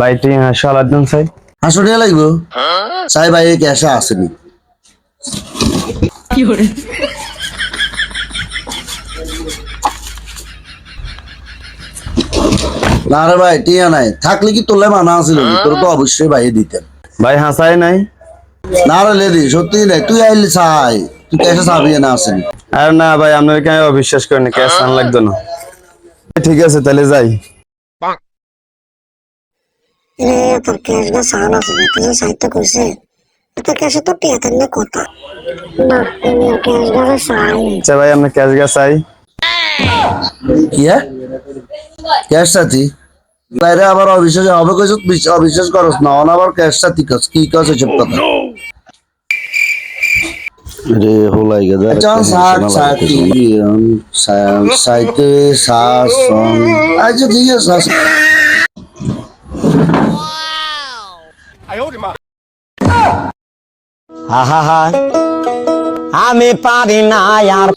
ভাই টি সালাদ দিন চাই। পাঁচশো টাকা লাগবো? চাই ভাই ক্যাশে আসেনি না। রে ভাই টিয়া নাই। থাকলে কি তোলে মানা আছিল তোর তো অবশ্যই ভাই দিতেন। ভাই হাসাই নাই। না রে লেদি সত্যি নাই। তুই আইলি চাই। তুই ক্যাশে চাবি না। আসেনি আর না ভাই আপনার কেন অবিশ্বাস করেন ক্যাশ আন লাগতো না। ঠিক আছে তাহলে যাই। রে তোর ক্যাশ বা সান আছে না তুই সাহিত্য করছে তোর ক্যাশে তো টিয়াতেন না কথা না এমনি ক্যাশ গাড়ে সাই আচ্ছা ভাই আপনার ক্যাশ গা চাই কি হ্যাঁ ক্যাশ সাথী বাইরে আবার অবিশ্বাস হবে কইছ অবিশ্বাস করস না অন আবার ক্যাশ সাথী কস কি কস এসব কথা রে হোলাই গেদা চান সাত সাথী সাইতে সাস আচ্ছা ঠিক আছে সাস আহা আমি পারি না আর